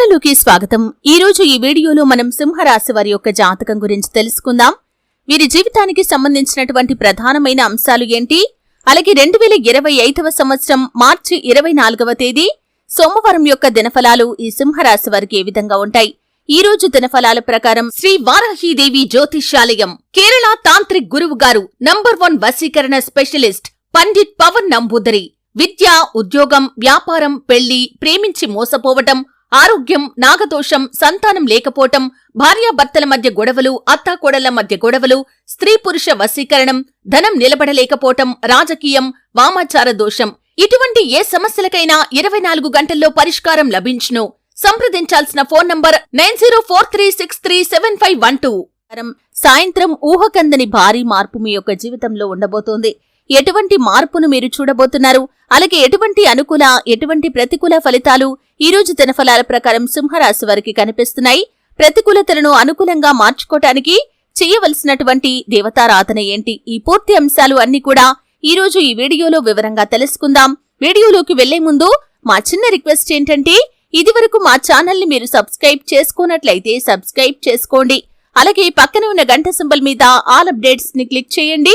ఛానల్లోకి స్వాగతం. ఈ రోజు ఈ వీడియోలో మనం సింహరాశి వారి యొక్క జాతకం గురించి తెలుసుకుందాం. వీరి జీవితానికి సంబంధించినటువంటి ప్రధానమైన అంశాలు ఏంటి? అలాగే రెండు వేల ఇరవై ఐదవ సంవత్సరం మార్చి ఇరవై నాలుగవ తేదీ సోమవారం యొక్క దినఫలాలు ఈ సింహరాశి వారికి ఏ విధంగా ఉంటాయి? ఈ రోజు దినఫలాల ప్రకారం శ్రీ వారాహీదేవి జ్యోతిష్యాలయం కేరళ తాంత్రిక్ గురువు గారు నంబర్ వన్ వశీకరణ స్పెషలిస్ట్ పండిట్ పవన్ నంబూదరి. విద్య ఉద్యోగం వ్యాపారం పెళ్ళి ప్రేమించి మోసపోవటం ఆరోగ్యం నాగదోషం సంతానం లేకపోవటం భార్యాభర్తల మధ్య గొడవలు అత్తాకోడళ్ళ మధ్య గొడవలు స్త్రీ పురుష వశీకరణం ధనం నిలబడలేకపోవటం రాజకీయం వామాచార దోషం. ఇటువంటి ఏ సమస్యలకైనా ఇరవై నాలుగు గంటల్లో పరిష్కారం లభించును. సంప్రదించాల్సిన phone number nine zero four three six three seven five one two. సాయంత్రం ఊహకందని భారీ మార్పు మీ యొక్క జీవితంలో ఉండబోతోంది. ఎటువంటి మార్పును మీరు చూడబోతున్నారు? అలాగే ఎటువంటి అనుకూల ఎటువంటి ప్రతికూల ఫలితాలు ఈ రోజు దినఫలాల ప్రకారం సింహరాశి వారికి కనిపిస్తున్నాయి? ప్రతికూలతలను అనుకూలంగా మార్చుకోటానికి చేయవలసినటువంటి దేవతారాధన ఏంటి? ఈ పూర్తి అంశాలు అన్ని కూడా ఈ రోజు ఈ వీడియోలో వివరంగా తెలుసుకుందాం. వీడియోలోకి వెళ్ళే ముందు మా చిన్న రిక్వెస్ట్ ఏంటంటే ఇదివరకు మా ఛానల్ని మీరు సబ్స్క్రైబ్ చేసుకున్నట్లయితే సబ్స్క్రైబ్ చేసుకోండి. అలాగే పక్కన ఉన్న గంట సింబల్ మీద ఆల్ అప్డేట్స్ని క్లిక్ చేయండి.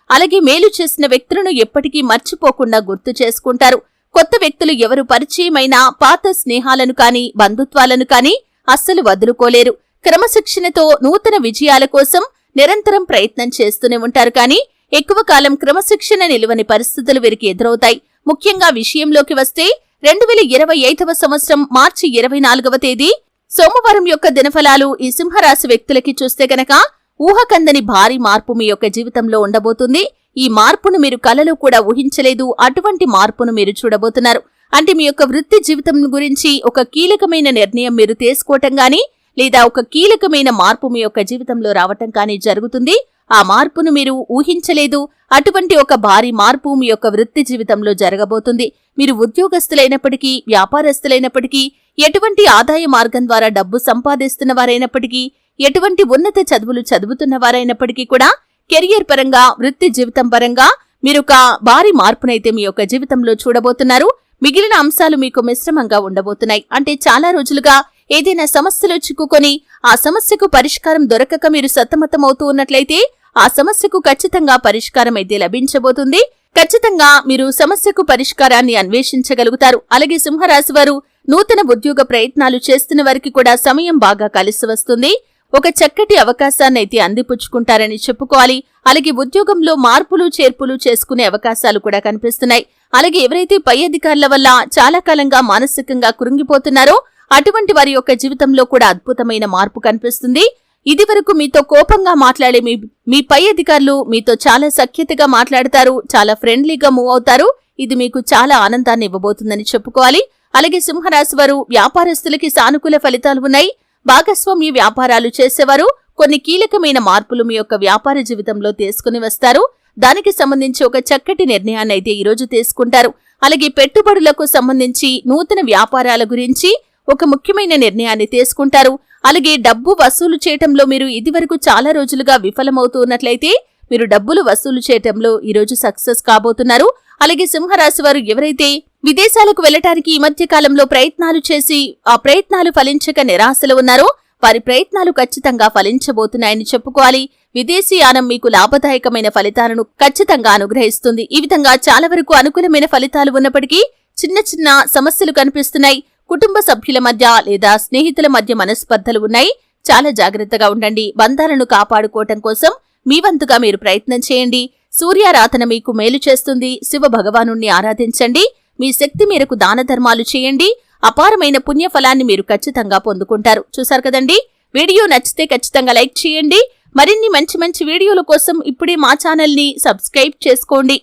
అలాగే మేలు చేసిన వ్యక్తులను ఎప్పటికీ మర్చిపోకుండా గుర్తు చేసుకుంటారు. కొత్త వ్యక్తులు ఎవరు పరిచయమైనా పాత స్నేహాలను కానీ బంధుత్వాలను కానీ అస్సలు వదులుకోలేరు. క్రమశిక్షణతో నూతన విజయాల కోసం నిరంతరం ప్రయత్నం చేస్తూనే ఉంటారు కానీ ఎక్కువ కాలం క్రమశిక్షణ నిలువని పరిస్థితులు వీరికి ఎదురవుతాయి. ముఖ్యంగా విషయంలోకి వస్తే రెండు వేల ఇరవై ఐదవ సంవత్సరం మార్చి ఇరవై నాలుగవ తేదీ సోమవారం యొక్క దినఫలాలు ఈ సింహరాశి వ్యక్తులకి చూస్తే గనక ఊహకందని భారీ మార్పు మీ యొక్క జీవితంలో ఉండబోతుంది. ఈ మార్పును మీరు కలలో కూడా ఊహించలేదు. అటువంటి మార్పును మీరు చూడబోతున్నారు. అంటే మీ యొక్క వృత్తి జీవితం గురించి ఒక కీలకమైన నిర్ణయం మీరు తీసుకోవటం గాని లేదా ఒక కీలకమైన మార్పు మీ యొక్క జీవితంలో రావటం కానీ జరుగుతుంది. ఆ మార్పును మీరు ఊహించలేదు. అటువంటి ఒక భారీ మార్పు మీ యొక్క వృత్తి జీవితంలో జరగబోతుంది. మీరు ఉద్యోగస్తులైనప్పటికీ వ్యాపారస్తులైనప్పటికీ ఎటువంటి ఆదాయ మార్గం ద్వారా డబ్బు సంపాదిస్తున్న వారైనప్పటికీ ఎటువంటి ఉన్నత చదువులు చదువుతున్న వారైనప్పటికీ కూడా కెరియర్ పరంగా వృత్తి జీవితం పరంగా మీరొక భారీ మార్పునైతే మీ యొక్క జీవితంలో చూడబోతున్నారు. మిగిలిన అంశాలు మీకు మిశ్రమంగా ఉండబోతున్నాయి. అంటే చాలా రోజులుగా ఏదైనా సమస్యలో చిక్కుకొని ఆ సమస్యకు పరిష్కారం దొరకక మీరు సతమతమవుతూ ఉన్నట్లయితే ఆ సమస్యకు ఖచ్చితంగా పరిష్కారం అయితే లభించబోతుంది. ఖచ్చితంగా మీరు సమస్యకు పరిష్కారాన్ని అన్వేషించగలుగుతారు. అలాగే సింహరాశి వారు నూతన ఉద్యోగ ప్రయత్నాలు చేస్తున్న వారికి కూడా సమయం బాగా కలిసి వస్తుంది. ఒక చక్కటి అవకాశాన్నైతే అందిపుచ్చుకుంటారని చెప్పుకోవాలి. అలాగే ఉద్యోగంలో మార్పులు చేర్పులు చేసుకునే అవకాశాలు కూడా కనిపిస్తున్నాయి. అలాగే ఎవరైతే పై అధికారుల వల్ల చాలా కాలంగా మానసికంగా కురింగిపోతున్నారో అటువంటి వారి యొక్క జీవితంలో కూడా అద్భుతమైన మార్పు కనిపిస్తుంది. ఇది వరకు మీతో కోపంగా మాట్లాడే మీ మీ పై అధికారులు మీతో చాలా సఖ్యతగా మాట్లాడతారు చాలా ఫ్రెండ్లీగా మూవ్ అవుతారు. ఇది మీకు చాలా ఆనందాన్ని ఇవ్వబోతుందని చెప్పుకోవాలి. అలాగే సింహరాశి వారు వ్యాపారస్తులకి సానుకూల ఫలితాలు ఉన్నాయి. భాగస్వామ్య వ్యాపారాలు చేసేవారు. కొన్ని కీలకమైన మార్పులు మీ యొక్క వ్యాపార జీవితంలో తీసుకుని వస్తారు. దానికి సంబంధించి ఒక చక్కటి నిర్ణయాన్ని అయితే ఈరోజు తీసుకుంటారు. అలాగే పెట్టుబడులకు సంబంధించి నూతన వ్యాపారాల గురించి ఒక ముఖ్యమైన నిర్ణయాన్ని తీసుకుంటారు. అలాగే డబ్బు వసూలు చేయటంలో మీరు ఇదివరకు చాలా రోజులుగా విఫలమవుతూ ఉన్నట్లయితే మీరు డబ్బులు వసూలు చేయటంలో ఈరోజు సక్సెస్ కాబోతున్నారు. అలాగే సింహరాశి వారు ఎవరైతే విదేశాలకు వెళ్ళటానికి ఈ మధ్య కాలంలో ప్రయత్నాలు చేసి ఆ ప్రయత్నాలు ఫలించక నిరాశలు ఉన్నారో వారి ప్రయత్నాలు ఖచ్చితంగా ఫలించబోతున్నాయని చెప్పుకోవాలి. విదేశీయానం మీకు లాభదాయకమైన ఫలితాలను ఖచ్చితంగా అనుగ్రహిస్తుంది. ఈ విధంగా చాలా వరకు అనుకూలమైన ఫలితాలు ఉన్నప్పటికీ చిన్న చిన్న సమస్యలు కనిపిస్తున్నాయి. కుటుంబ సభ్యుల మధ్య లేదా స్నేహితుల మధ్య మనస్పర్ధలు ఉన్నాయి. చాలా జాగ్రత్తగా ఉండండి. బంధాలను కాపాడుకోవటం కోసం మీ వంతుగా మీరు ప్రయత్నం చేయండి. సూర్యారాధన మీకు మేలు చేస్తుంది. శివ భగవాను ఆరాధించండి. మీ శక్తి మేరకు దాన ధర్మాలు చేయండి. అపారమైన పుణ్యఫలాన్ని మీరు ఖచ్చితంగా పొందుకుంటారు. చూసారు కదండి? వీడియో నచ్చితే ఖచ్చితంగా లైక్ చేయండి. మరిన్ని మంచి మంచి వీడియోల కోసం ఇప్పుడే మా ఛానల్ని సబ్స్క్రైబ్ చేసుకోండి.